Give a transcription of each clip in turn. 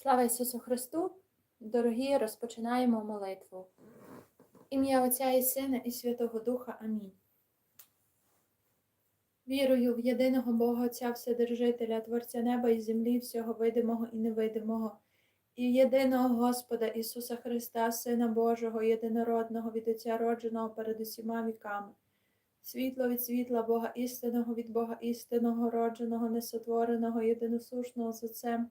Слава Ісусу Христу! Дорогі, розпочинаємо молитву. Ім'я Отця і Сина і Святого Духа. Амінь. Вірую в єдиного Бога Отця Вседержителя, Творця неба і землі, всього видимого і невидимого, і в єдиного Господа Ісуса Христа, Сина Божого, єдинородного від Отця родженого перед усіма віками. Світло від світла Бога істинного від Бога істинного, родженого, несотвореного, єдиносушного з Отцем,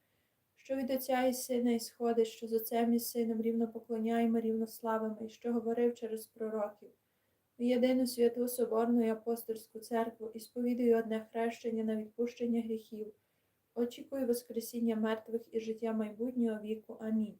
що від Отця і Сина ісходить, що з Отцем і Сином рівно поклоняємо, рівно славимо, і що говорив через пророків. В єдину святу Соборну і апостольську церкву і сповідую одне хрещення на відпущення гріхів. Очікую Воскресіння мертвих і життя майбутнього віку. Амінь.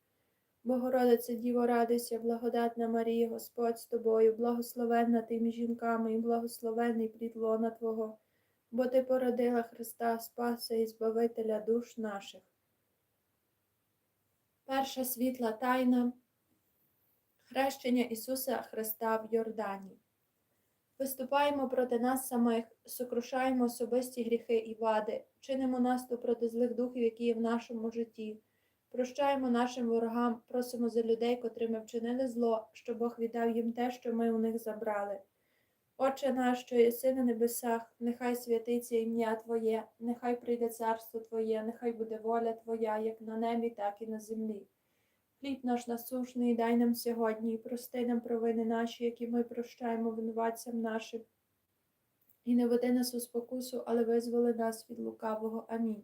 Богородице Діво, радуйся, благодатна Марія, Господь з тобою, благословенна ти між жінками, і благословений плід лона Твого, бо Ти породила Христа, Спаса і Збавителя душ наших. Перша світла тайна хрещення Ісуса Христа в Йордані. Виступаємо проти нас самих, сокрушаємо особисті гріхи і вади, чинимо наступ проти злих духів, які є в нашому житті. Прощаємо нашим ворогам, просимо за людей, котрими вчинили зло, що Бог віддав їм те, що ми у них забрали. Отче наш, що єси на небесах, нехай святиться ім'я Твоє, нехай прийде царство Твоє, нехай буде воля Твоя, як на небі, так і на землі. Хліб наш насушний дай нам сьогодні, і прости нам провини наші, які ми прощаємо винуватцям нашим. І не веди нас у спокусу, але визволи нас від лукавого. Амінь.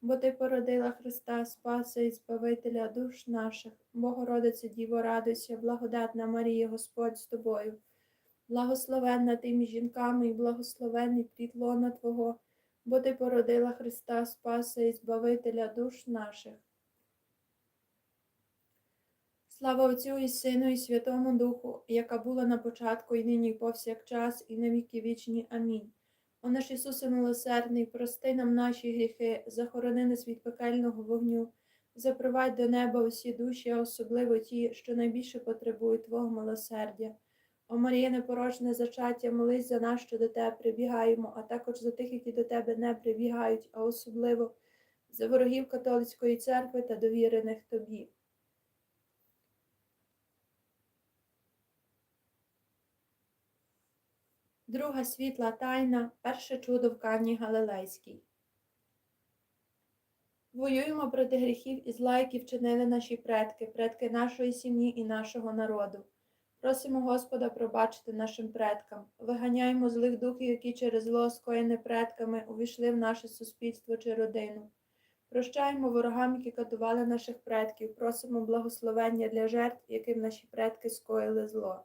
бо Ти породила Христа, Спаса і Збавителя душ наших. Богородиця Діво, радуйся, благодатна Марія, Господь з тобою. Благословенна ти між жінками і благословений плід лона Твого, бо Ти породила Христа, Спаса і Збавителя душ наших. Слава Отцю і Сину, і Святому Духу, яка була на початку, і нині, і повсякчас, і на віки вічні. Амінь. О наш Ісусе милосердний, прости нам наші гріхи, захорони нас від пекельного вогню, запровадь до неба усі душі, а особливо ті, що найбільше потребують Твого милосердя. О Марія непорочне зачаття, молись за нас, що до Тебе прибігаємо, а також за тих, які до Тебе не прибігають, а особливо за ворогів католицької церкви та довірених Тобі. Друга світла тайна, перше чудо в Кані Галилейській. Воюємо проти гріхів і зла, які вчинили наші предки, предки нашої сім'ї і нашого народу. Просимо Господа пробачити нашим предкам, виганяємо злих духів, які через зло, скоєне предками, увійшли в наше суспільство чи родину. Прощаємо ворогам, які катували наших предків, просимо благословення для жертв, яким наші предки скоїли зло.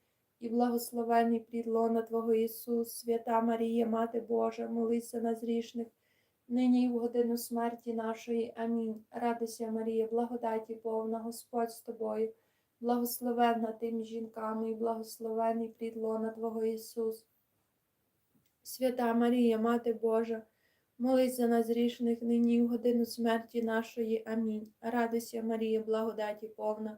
і благословений плід лона Твого Ісус, свята Марія, Мати Божа, молися за нас грішних, нині і в годину смерті нашої. Амінь. Радуйся, Марія, благодаті повна Господь з тобою, благословенна ти між жінками, і благословений плід лона Твого Ісус. Свята Марія, Мати Божа, молись за нас грішних, нині і в годину смерті нашої. Амінь. Радуйся, Марія, благодаті повна.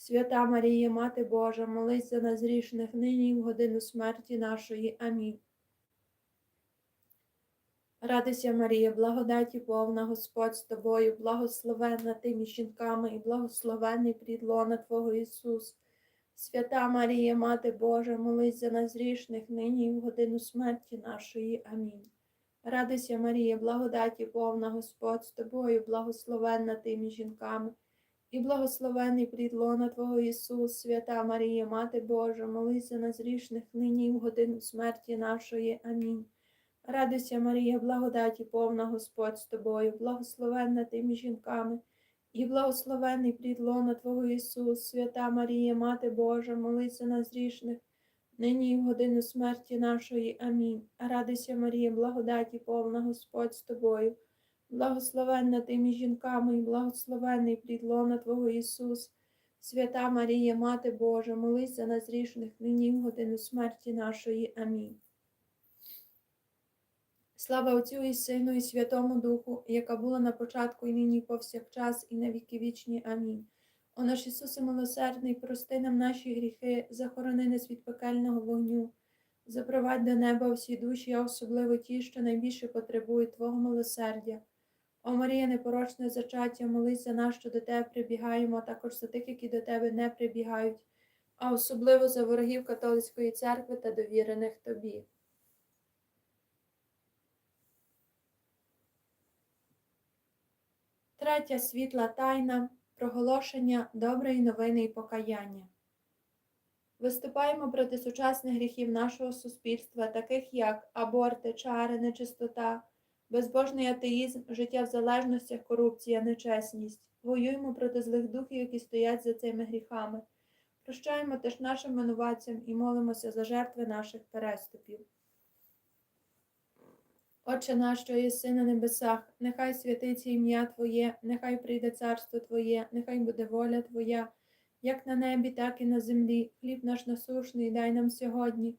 Свята Марія, Мати Божа, молись за нас грішних нині і в годину смерті нашої. Амінь. Радуйся, Марія, благодаті повна Господь з тобою, благословенна ти між жінками і благословений плід лона Твого Ісус. Свята Марія, Мати Божа, молись за нас грішних нині і в годину смерті нашої. Амінь. Радуйся, Марія, благодаті повна Господь з тобою, благословенна ти між жінками. І благословений плід лона Твого Ісус, свята Марія, Мати Божа, молись за нас грішних нині і в годину смерті нашої. Амінь. Радуйся, Марія, благодаті повна Господь з тобою, благословенна ти між жінками, і благословений плід лона Твого Ісус, свята Марія, Мати Божа, молись за нас грішних, нині і в годину смерті нашої. Амінь. Радуйся, Марія, благодаті повна Господь з тобою. Благословенна ти між жінками, і благословений плід лона Твого Ісус, свята Марія, Мати Божа, молись за нас грішних, нині в годину смерті нашої. Амінь. Слава Отцю і Сину, і Святому Духу, яка була на початку, і нині, і повсякчас, і на віки вічні. Амінь. О наш Ісусе милосердний, прости нам наші гріхи, захорони нас від пекельного вогню, запровадь до неба всі душі, а особливо ті, що найбільше потребують Твого милосердя. О Марія, непорочне зачаття, молись за нас, що до Тебе прибігаємо, а також за тих, які до Тебе не прибігають, а особливо за ворогів католицької церкви та довірених Тобі. Третя світла тайна проголошення доброї новини і покаяння. Виступаємо проти сучасних гріхів нашого суспільства, таких як аборти, чари, нечистота, безбожний атеїзм, життя в залежностях, корупція, нечесність. Воюємо проти злих духів, які стоять за цими гріхами. Прощаємо теж нашим винуватцям і молимося за жертви наших переступів. Отче наш, що єси на небесах, нехай святиться ім'я Твоє, нехай прийде царство Твоє, нехай буде воля Твоя, як на небі, так і на землі. Хліб наш насушний дай нам сьогодні,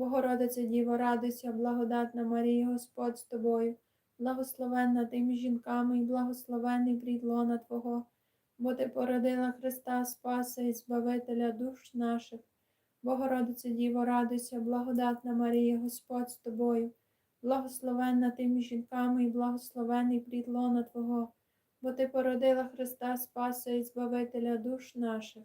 Богородице Діво, радуйся, благодатна Марія, Господь з тобою, благословенна ти жінками, і благословений плід лона Твого, бо ти породила Христа, Спаса і Збавителя душ наших. Богородице Діво, радуйся, благодатна Марія, Господь з тобою, благословенна ти жінками і благословений плід лона Твого, бо Ти породила Христа Спаса і Збавителя душ наших.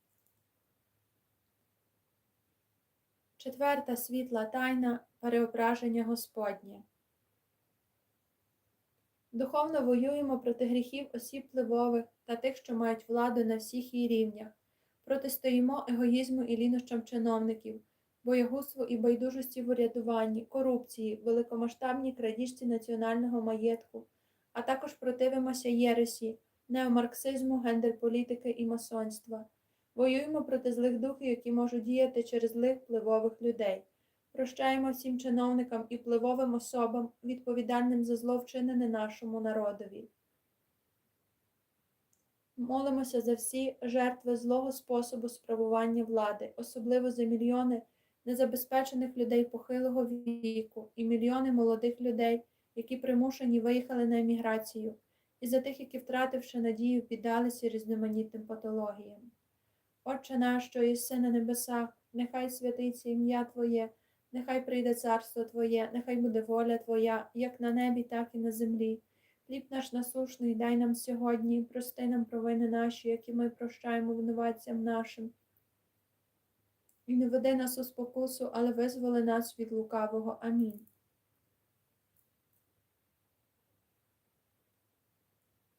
Четверта світла тайна переображення Господнє. Духовно воюємо проти гріхів осіб впливових та тих, що мають владу на всіх її рівнях. Протистоїмо егоїзму і лінощам чиновників, боягузтву і байдужості в урядуванні, корупції, великомасштабній крадіжці національного маєтку, а також противимося єресі, неомарксизму, гендерполітики і масонства. Воюємо проти злих духів, які можуть діяти через злих впливових людей. Прощаємо всім чиновникам і впливовим особам, відповідальним за зло вчинене нашому народові. Молимося за всі жертви злого способу справування влади, особливо за мільйони незабезпечених людей похилого віку і мільйони молодих людей, які примушені виїхали на еміграцію, і за тих, які, втративши надію, піддалися різноманітним патологіям. Отче наш, що єси на небесах, нехай святиться ім'я Твоє, нехай прийде царство Твоє, нехай буде воля Твоя, як на небі, так і на землі. Хліб наш насушний дай нам сьогодні, прости нам провини наші, які ми прощаємо винуватцям нашим. І не веди нас у спокусу, але визволи нас від лукавого. Амінь.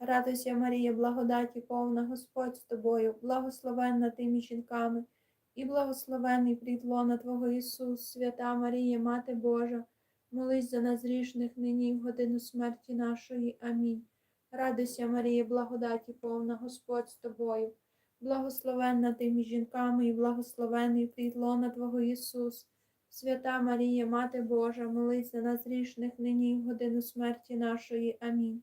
Радуйся, Марія, благодаті повна Господь з тобою, благословенна ти між жінками, і благословений плід лона Твого Ісус, свята Марія, Мати Божа, молись за нас грішних нині в годину смерті нашої. Амінь. Радуйся, Марія, благодаті повна Господь з тобою, благословенна ти між жінками, і благословений плід лона Твого Ісус, свята Марія, Мати Божа, молись за нас грішних нині в годину смерті нашої. Амінь.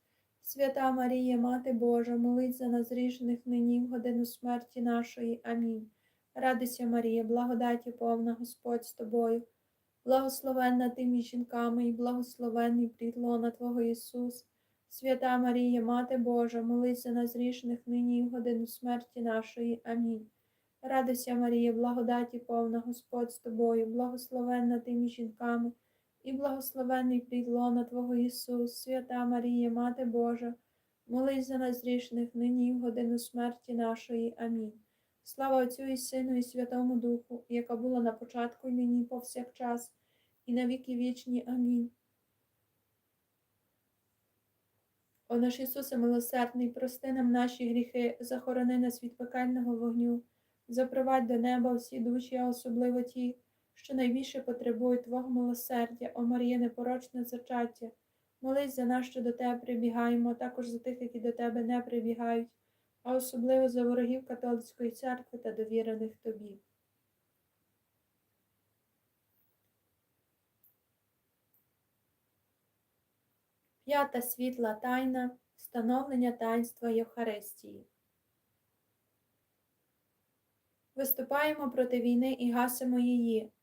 Свята Марія, Мати Божа, молись за нас грішних нині в годину смерті нашої. Амінь. Радуйся, Марія, благодаті повна Господь з тобою, благословенна ти між жінками, і благословенний плід лона Твого Ісус. Свята Марія, Мати Божа, молись за нас грішних нині в годину смерті нашої. Амінь. Радуйся, Марія, благодаті повна Господь з тобою, благословенна ти між жінками, і благословений плід лона Твого Ісус, свята Марія, Мати Божа, молись за нас грішних нині і в годину смерті нашої. Амінь. Слава Отцю і Сину, і Святому Духу, яка була на початку і нині повсякчас, і на віки вічні. Амінь. О наш Ісусе милосердний, прости нам наші гріхи, захорони нас від пекельного вогню, запровадь до неба всі душі, а особливо ті, що найбільше потребують Твого милосердя, о Марія, непорочне зачаття. Молись за нас, що до Тебе прибігаємо, а також за тих, які до Тебе не прибігають, а особливо за ворогів католицької церкви та довірених Тобі. П'ята світла тайна становлення таїнства Євхаристії. Виступаємо проти війни і гасимо її.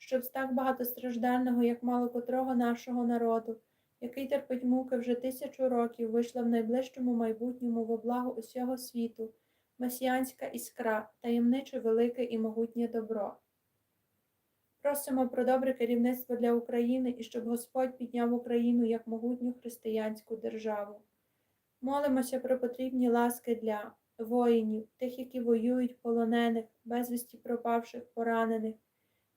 щоб так багатостраждального, як мало котрого нашого народу, який терпить муки вже тисячу років, вийшла в найближчому майбутньому во благо усього світу, месіанська іскра, таємниче велике і могутнє добро. Просимо про добре керівництво для України і щоб Господь підняв Україну як могутню християнську державу. Молимося про потрібні ласки для воїнів, тих, які воюють, полонених, безвісті пропавших, поранених,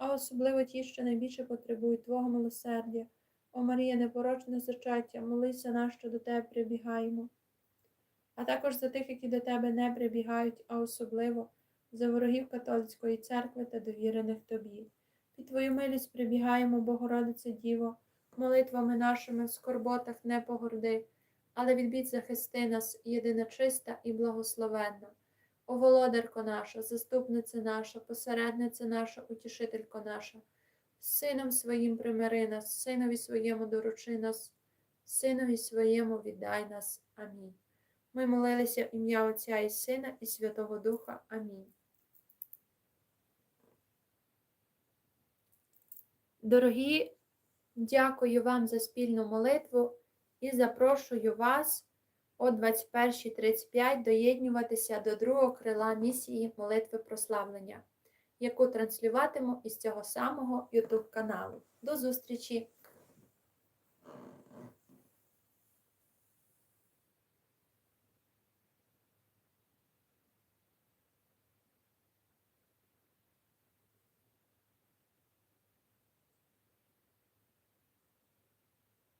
а особливо ті, що найбільше потребують Твого милосердя. О Марія, непорочне зачаття, молись за нас, що до Тебе прибігаємо. А також за тих, які до Тебе не прибігають, а особливо за ворогів католицької церкви та довірених Тобі. Під Твою милість прибігаємо, Богородице Діво, молитвами нашими в скорботах не погорди, але від бід захисти нас, єдина чиста і благословенна. О володарко наша, заступниця наша, посередниця наша, утішителько наша, сином своїм примири нас, синові своєму доручи нас, синові своєму віддай нас. Амінь. Ми молилися в ім'я Отця і Сина, і Святого Духа. Амінь. Дорогі, дякую вам за спільну молитву і запрошую вас о 21.35 доєднюватися до другого крила місії молитви прославлення, яку транслюватиму із цього самого YouTube каналу. До зустрічі!